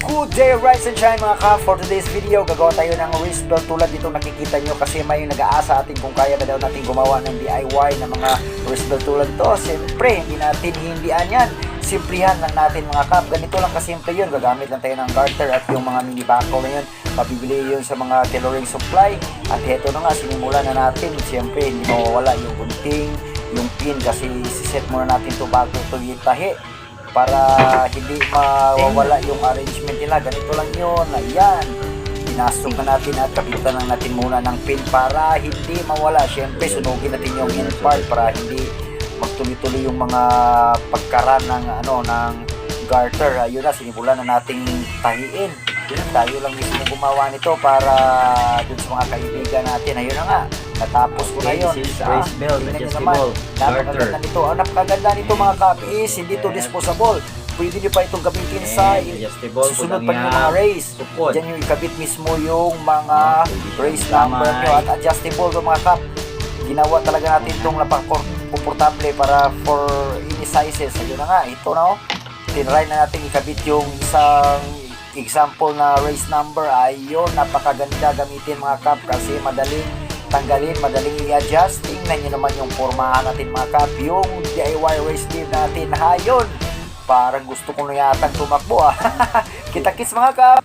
Good day, rise and shine mga ka. For today's video, gagawa tayo ng wrist belt tulad dito nakikita nyo kasi may nag-aasa atin kung kaya ba daw natin gumawa ng DIY ng mga wrist belt tulad to. Siyempre, hindi natin hindian yan. Simplihan lang natin mga kap. Ganito lang kasimple yun. Gagamit lang tayo ng garter at yung mga mini backhoe na yun. Mabibili yun sa mga tailoring supply. At heto na nga, sinimulan na natin. Siyempre, hindi mawawala yung gunting, yung pin kasi siset muna natin to bago ito itahi para hindi mawawala yung arrangement nila. Ganito lang yun. Ayan. Pinasok na natin at kapitan lang natin muna ng pin para hindi mawala. Siyempre, sunugin natin yung end part para hindi magtuloy-tuloy yung mga pagkaran ng ano ng garter. Ayun na, sinimulan na nating tahiin. Tayo lang mismo gumawa nito para dun sa mga kaibigan natin. Ayun na nga, natapos ko yun. Ah, race belt, nyo adjustable, garter. nito. Ang napakaganda nito mga kapis, hindi to disposable. Pwede nyo pa itong gamitin sa susunod pa nyo mga race. Support. Diyan yung ikabit mismo yung mga race number nyo at adjustable to mga kap. Ginawa talaga natin itong napaka-komportable para for any sizes. Ayun na nga, ito na oh. Tinry na natin ikabit yung isang example na race number. Ayun, napakaganda gamitin mga kap kasi madaling tanggalin, madaling i-adjust. Tingnan nyo naman yung formahan natin mga kap. Yung DIY race sleeve natin. Hayon! Parang gusto ko na yata tumakbo ah. Kita-kits mga kap!